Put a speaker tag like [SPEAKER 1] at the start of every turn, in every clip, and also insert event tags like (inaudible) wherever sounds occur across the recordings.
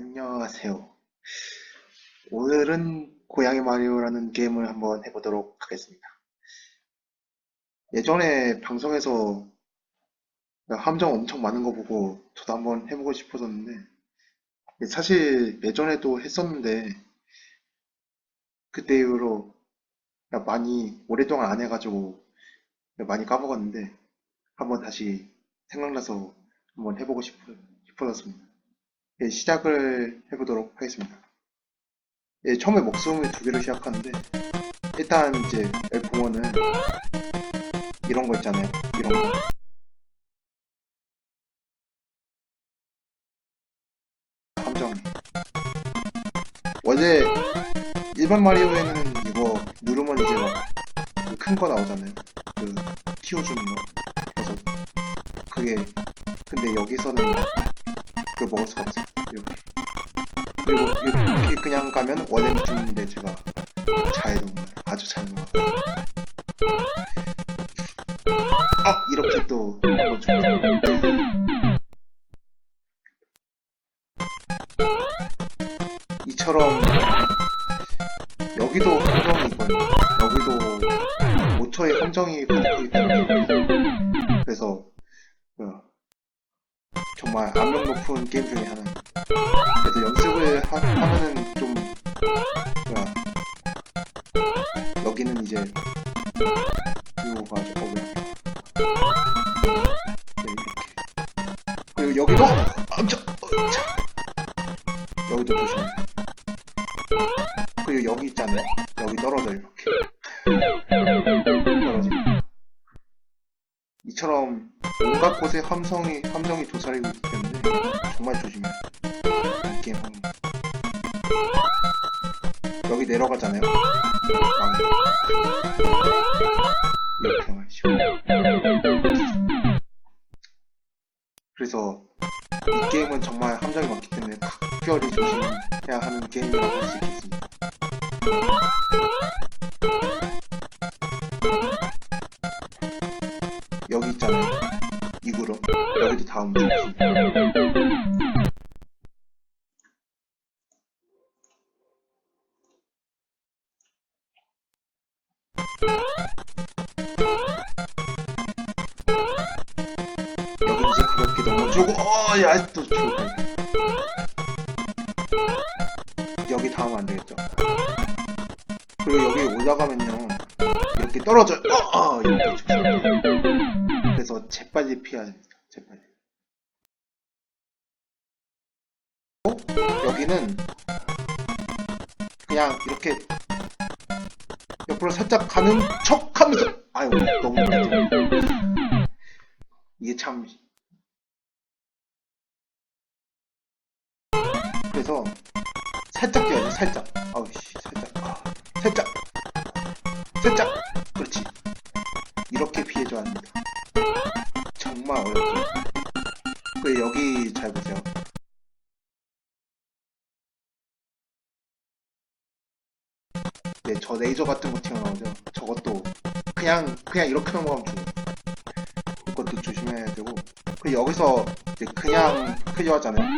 [SPEAKER 1] 안녕하세요. 오늘은 고양이 마리오라는 게임을 한번 해보도록 하겠습니다. 예전에 방송에서 함정 엄청 많은 거 보고 저도 한번 해보고 싶었었는데 사실 예전에도 했었는데 그때 이후로 많이 오랫동안 안 해가지고 많이 까먹었는데 한번 다시 생각나서 한번 해보고 싶, 싶어졌습니다. 예, 시작을 해보도록 하겠습니다. 예, 처음에 목숨을 두 개로 시작하는데 일단 이제 보면은 이런 거 있잖아요. 이런 거. 함정. 원래 일반 마리오에는 이거 누르면 이제 막큰 거 나오잖아요. 그 키워주는 거. 그래서 그게 근데 여기서는 그걸 먹을 수가 없어. 이렇게. 그리고 이렇게 그냥 가면 원래는 죽는데 제가 잘 녹아요. 아주 잘 녹아. 아 이렇게 또 한번 죽어요. 이처럼 여기도 함정이 있거든요. 여기도 5초의 함정이 가득하기 때문 정말 악명 높은 게임 중에 하나예요. 그래서 연습을 하, 하면은 여기 내려가잖아요. 그래서 이 게임은 정말 함정이 많기 때문에 각별히 조심해야 하는 게임이라고 할 수 있겠습니다. 여기 있잖아요. 이 그룹. 여기도 다음 주 그리고 여기 올라가면요. 이렇게 떨어져요 어, 어 이렇게 죽어요 그래서 재빨리 피해야 됩니다 재빨리. 어? 여기는 그냥 이렇게 옆으로 살짝 가는 척 하면서 아유 너무 늦어 이게 참. 그래서 살짝 뛰어야 돼 살짝. 아우 씨. 살짝 아, 살짝 살짝 그렇지. 이렇게 피해줘야 합니다. 정말 어렵죠 그 여기 잘 보세요. 네, 저 레이저 같은 거 튀어나오죠. 저것도 그냥 그냥 이렇게 넘어가면 죽어요. 그것도 조심해야 되고. 그 여기서 이제 그냥 클리어하잖아요.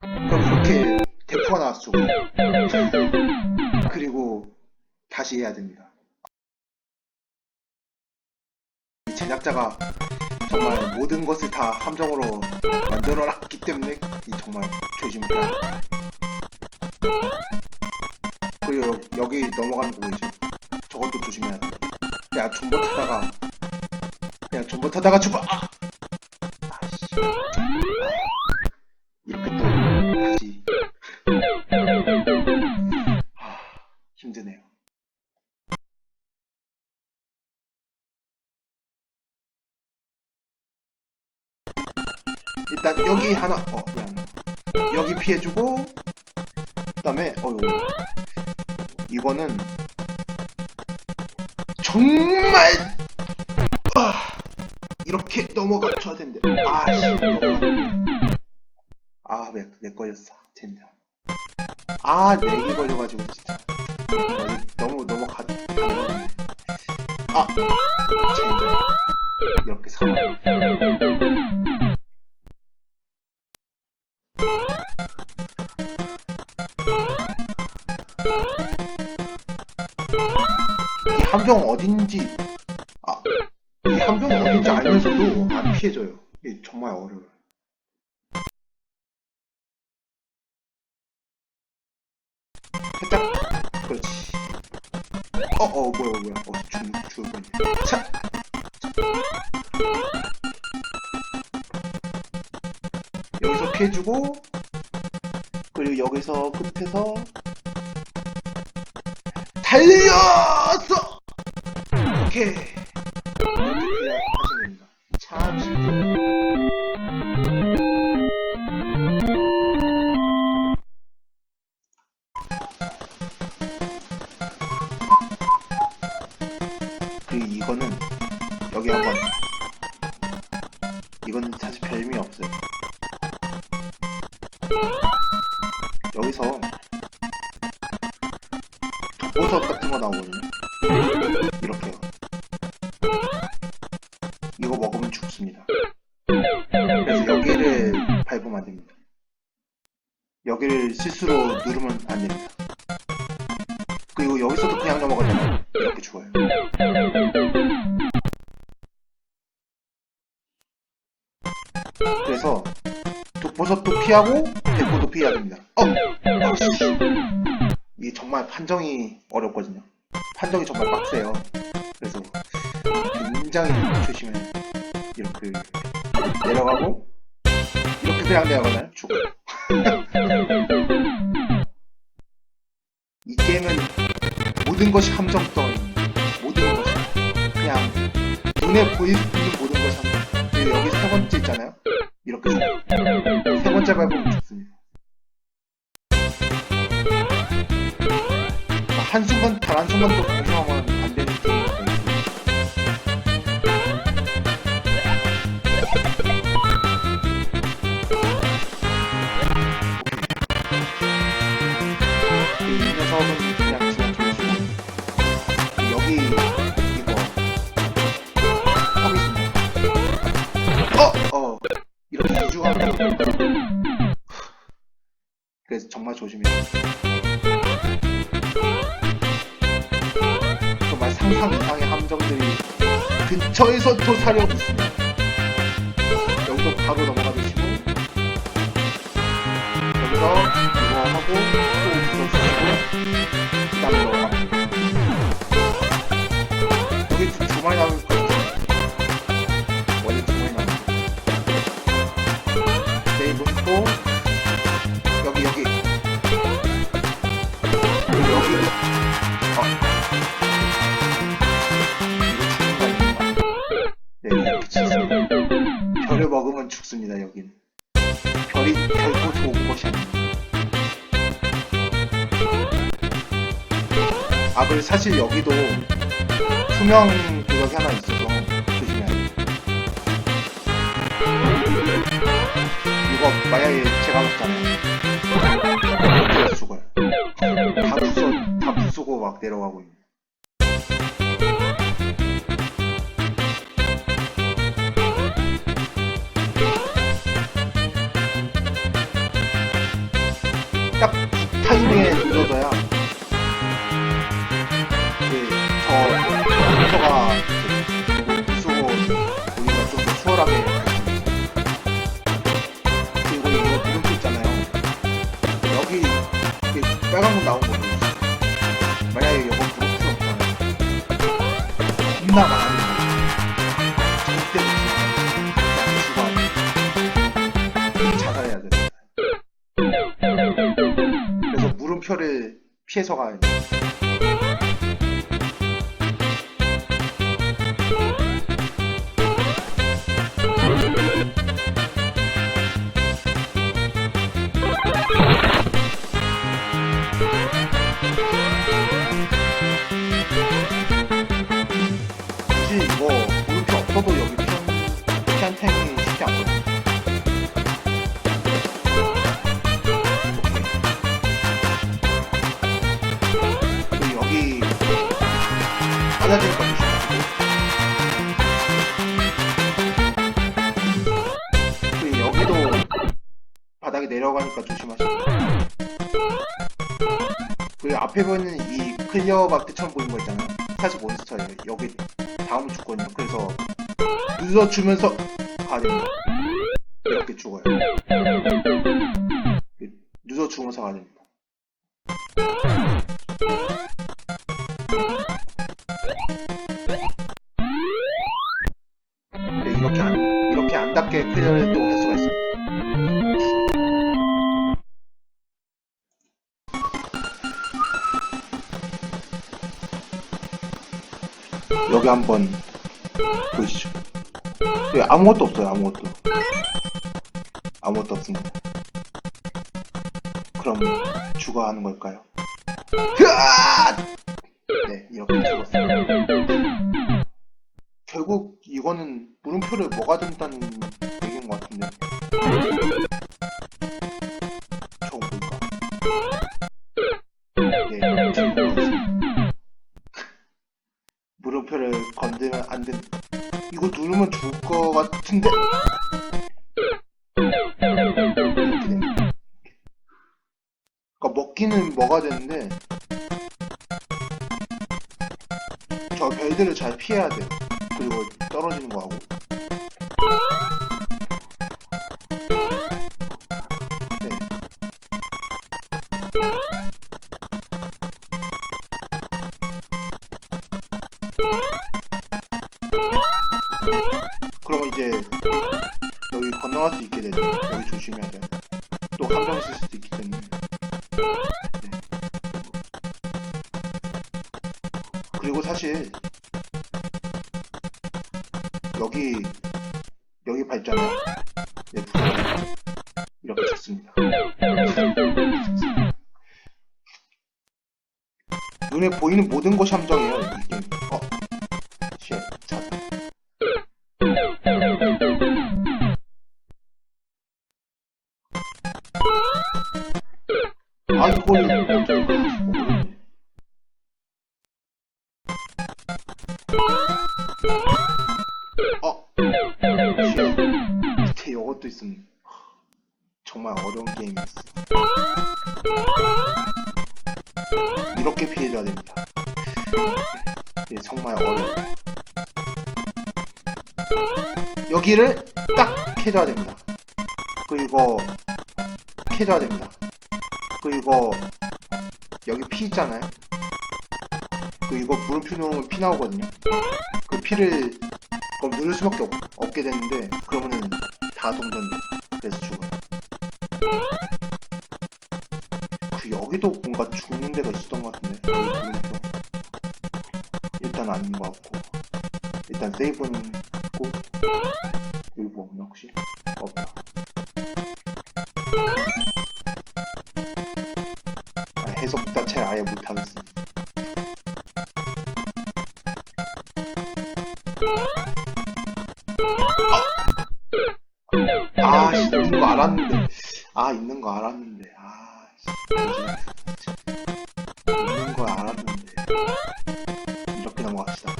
[SPEAKER 1] 그럼 이렇게 대포가 그리고 다시 해야 됩니다. 이 제작자가 정말 모든 것을 다 함정으로 만들어 놨기 때문에 이 정말 조심해야 그리고 여- 여기 넘어가는 거 보이죠? 저것도 조심해야 돼 그냥 존버 타다가 그냥 존버 타다가 죽어! 아! 아씨 일단 여기 하나 어 미안 여기 피해주고 그다음에 어 요거 이거는 정말 아, 이렇게 넘어가줘야 되는데 아씨 아왜 내 걸렸어? 젠장. 아 렉이 걸려가지고 진짜. 아, 너무 넘어가 가는 아 젠장. 이렇게 사망 함정 어딘지 아, 이 함정이 어딘지 알면서도 안 피해져요. 이게 정말 어려워요. 살짝 그렇지. 어, 어, 뭐야, 뭐야. 어, 죽, 죽을 뻔했네. 차! 여기서 피해주고, 그리고 여기서 끝에서, 달렸어! 오케이. 이거는 여기 한번 이거는 사실 별 의미 없어요. 여기서 독보석 같은 거 나오거든요. 굉장히 조심해야 돼요. 이렇게 내려가고 이렇게 그냥 내려가나요? 죽어요. 이 게임은 모든 것이 함정덩이 모든 것이 그냥 눈에 보이는 모든 것이 함정 여기 세 번째 있잖아요 이렇게 세 번째 밟으면 죽습니다 한순간 단 한순간도 조심해야 돼요. 정말 상상 이상의 함정들이 근처에서 도 사려고 있습니다. 여기서 바로 넘어 죽습니다 여기는 별이 결코 좋은 것이 아닙니다. 아, 그리고 사실 여기도 투명 구역이 하나 있어서 조심해야 돼요. 이거 만약에 제가 먹잖아요. 죽어요. 다 부숴, 다 부수고 막 내려가고 있는. 타이밍에 눌러줘야 그저 컴퓨터가 부수고 우리가 좀더 수월하게 피해서 가야 돼. 사 앞에 보이는 이 클리어 마크처럼 보이는 거 있잖아요. 사실 몬스터예요. 여기 다음 죽거든요. 그래서 눌러주면서 가야 됩니다. 이렇게 죽어요. 눌러주면서 가야 됩니다. 네, 이렇게 안, 이렇게 안 닿게 클리어를 또 할 수가 있습니다. 여기 한번 보시죠. 네, 아무것도 없어요, 아무것도. 아무것도 없습니다. 그럼 죽어 하는 걸까요? 흐아! 네, 이렇게 죽었어요. 결국 이거는 물음표를 뭐가 된다는 그러니까 먹기는 뭐가 되는데 저 별들을 잘 피해야 돼 네, 이렇게 죽습니다. 눈에 보이는 모든 것이 함정이에요. 이게 그리고 해줘야 됩니다. 그리고 여기 피 있잖아요. 그 이거 물음표 누르면 피 나오거든요. 그 피를 그럼 누를 수밖에 없, 없게 되는데 그러면은 다 동전돼. 그래서 죽어요. 그 여기도 뭔가 죽는 데가 있었던 것 같은데. 일단 아닌 것 같고. 일단 세이브는 있고. 여기 뭐 없나 혹시? 있는 거 알았는데. 아, 있는 거 알았는데. 아, 씨, 뭐지? 있는 거 알았는데. 이렇게 넘어갑시다.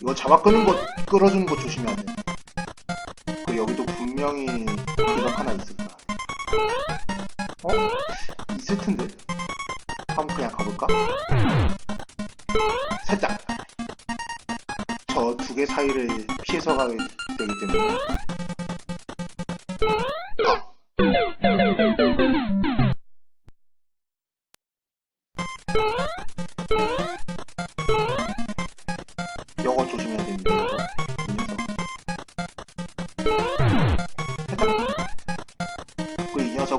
[SPEAKER 1] 이거 잡아 끄는 거, 끌어주는 거 조심해야 돼.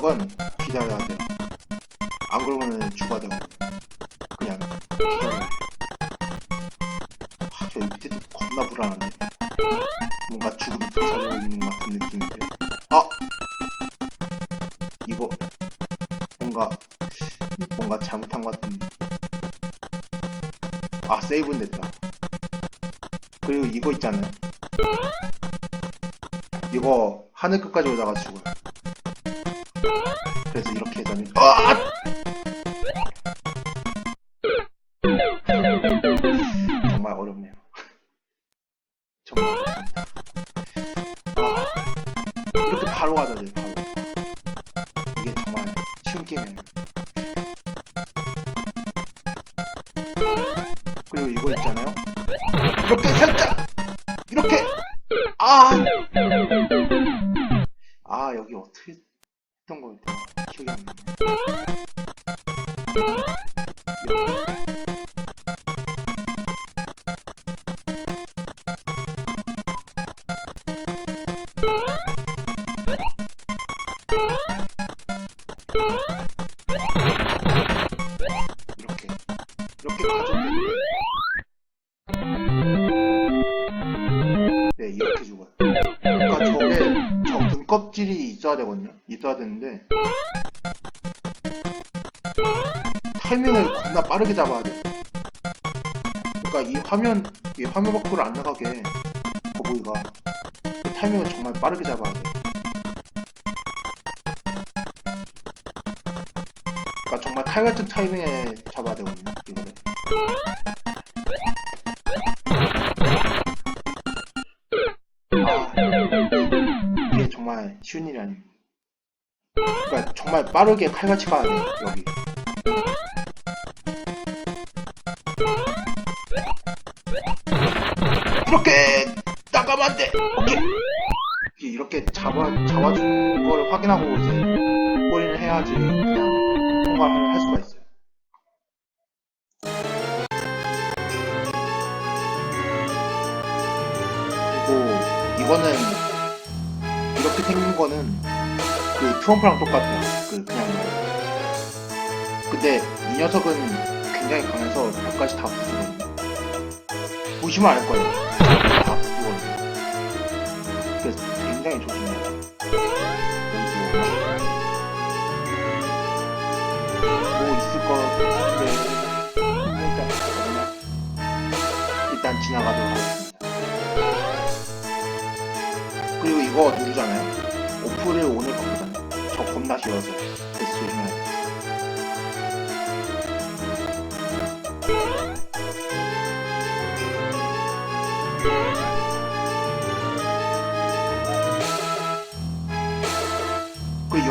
[SPEAKER 1] 녀석은 기다려야 돼. 안 그러면 죽어야 되고. 그냥 기다려. 아, 저 밑에도 겁나 불안하네. 뭔가 죽음이 도사리고 있는 것 같은 느낌인데. 아! 이거, 뭔가, 뭔가 잘못한 것 같은데. 아, 세이브는 됐다. 그리고 이거 있잖아요. 이거 하늘 끝까지 오다가 죽어요. 바 되는데 타이밍을 겁나 빠르게 잡아야 돼. 그러니까 이 화면 이 화면 밖으로 안 나가게 거북이가 그 타이밍을 정말 빠르게 잡아야 돼. 그러니까 정말 칼 같은 타이밍에 잡아야 되거든요. 이거를. 아, 정말 쉬운 일이 아닙니다. 정말 빠르게 칼같이 가야 돼요, 여기. 이렇게 나가면 안 돼! 오케이! 이렇게 잡아, 잡아준 거를 확인하고 이제 골인을 해야지 그냥 통과를 할 수가 있어요. 이거는 이렇게 생긴 거는 그 트럼프랑 똑같아요. 근데 이 녀석은 굉장히 강해서 벽까지 다 부수거든요. 보시면 알 거예요. 다 부수거든요. 그래서 굉장히 조심해야 돼요. 뭐 있을 것 같은데 일단. 일단 지나가도록 하겠습니다. 그리고 이거 누르잖아요. 오프를 온을 바꾸잖아요. 저 겁나 쉬워서 그래서 조심해야 돼요.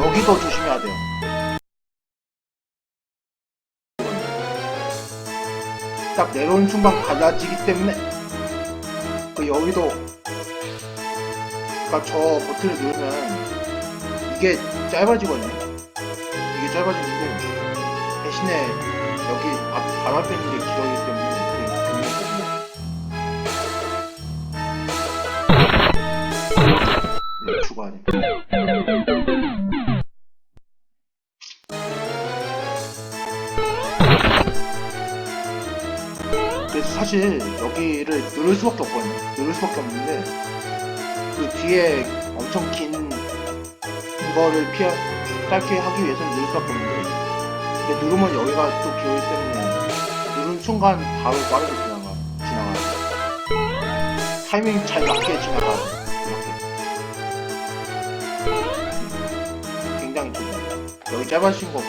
[SPEAKER 1] 여기도 조심해야 돼요. 딱 내려오는 순간 갈라지기 때문에 그 여기도 그러니까 저 버튼을 누르면 이게 짧아지거든요. 이게 짧아지는데 대신에 여기 앞 바람 빼는 게 길어지기 때문에 사실 여기를 누를 수밖에 없거든요. 누를 수밖에 없는데 그 뒤에 엄청 긴 이거를 피하 짧게 하기 위해서는 누를 수밖에 없는데 근데 누르면 여기가 또 비어있기 때문에 누른 순간 바로 빠르게 지나가 지나가 타이밍 잘 맞게 지나가 굉장히 좋아요. 여기 짧아진 거 그,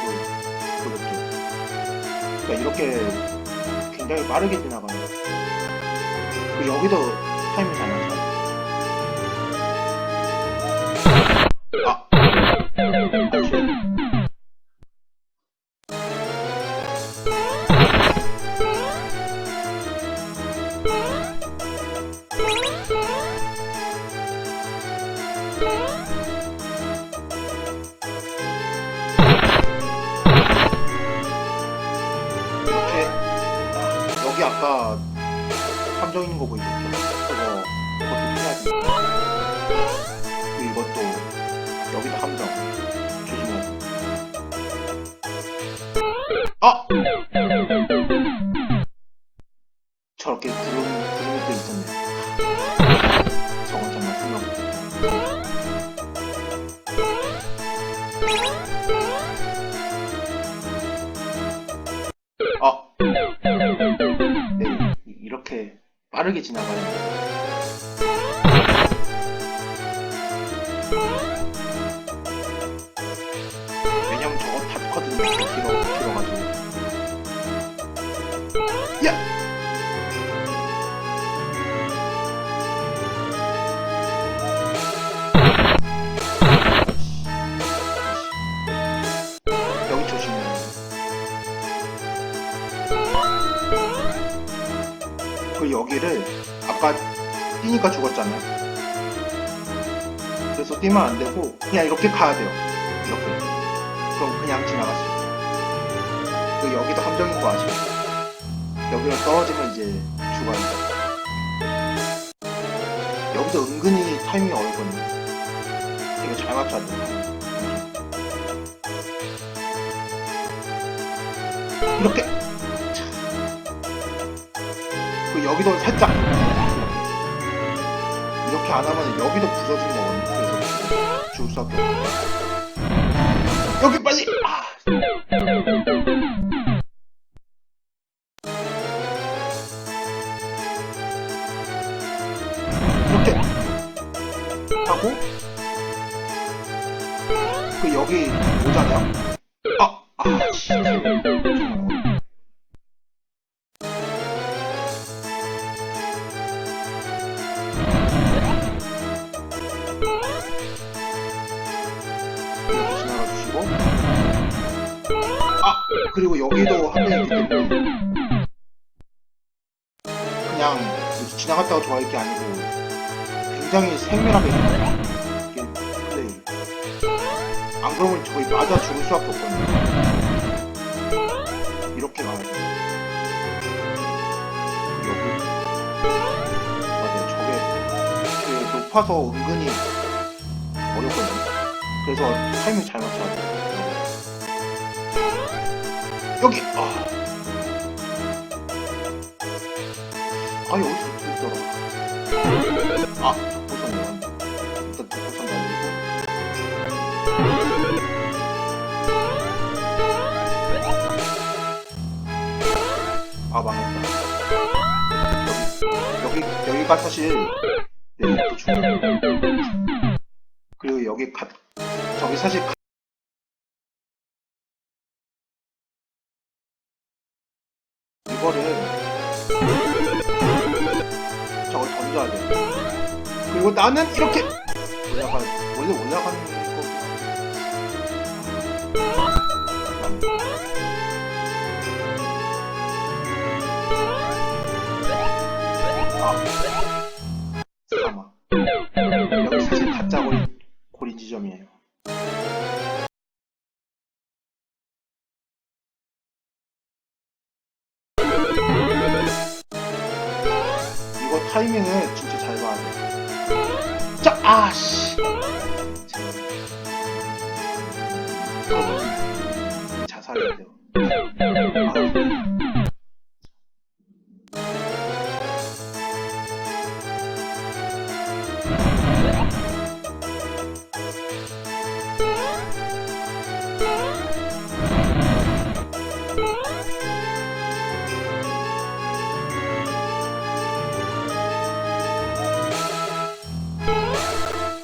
[SPEAKER 1] 그렇죠. 그러니까 이렇게 굉장히 빠르게 지나가요. 그 여기도 타이밍 잘 맞아요. 아! 함정 있는 거 보이죠? 그거 그것도. 그리고 이것도 여기도 함정 돼. 아! 저렇게 구름 구름이 또 있었네. 저건 정말 생각. 아! 네, 이- 이렇게 빠르게 지나가야 돼요. 여기를
[SPEAKER 2] 아까 뛰니까 죽었잖아요. 그래서 뛰면 안 되고 그냥 이렇게 가야 돼요. 이렇게. 그럼 그냥 있어요. 그 여기도 함정인 거 아시죠? 여기로 떨어지면 이제 죽어요. 여기도 은근히 타이밍이 어렵거든요. 되게 잘 맞춰야 돼요. 이렇게 그 여기도 살짝 이렇게 안 하면 여기도 부서지는 거거든요. 그래서 수 그리고 여기도 한 명이 있기 때문에 그냥 지나갔다가 좋아할 게 아니고 굉장히 생멸하게 플레이 안 그러면 저희 맞아 죽을 수밖에 없거든요. 이렇게 돼요. 여기. 맞아요 저게 그 높아서 은근히 어렵거든요. 그래서 타이밍 잘 돼요. 여기! 아. 아, 여기 어떻게 있더라? 아, 보선이요. 일단 보선 날리고. 아, 망했다. 여기, 여기가 사실, 아,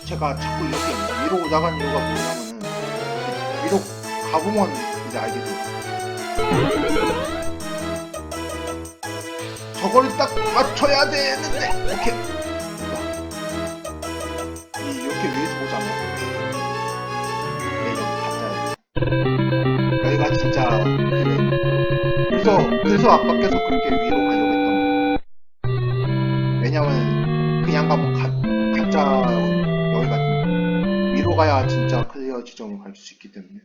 [SPEAKER 2] 제가 자꾸 이렇게 위로 올라가는 이유가 뭐냐면은 위로 가보면 이제 알게 돼요. (laughs) 저거를 딱 맞춰야 되는데 이렇게 이 이렇게 위에서. 네 여기 가짜예요. 여기가 진짜 그래. 그래서 그래서 아빠께서 그렇게 위로 수 있기 때문에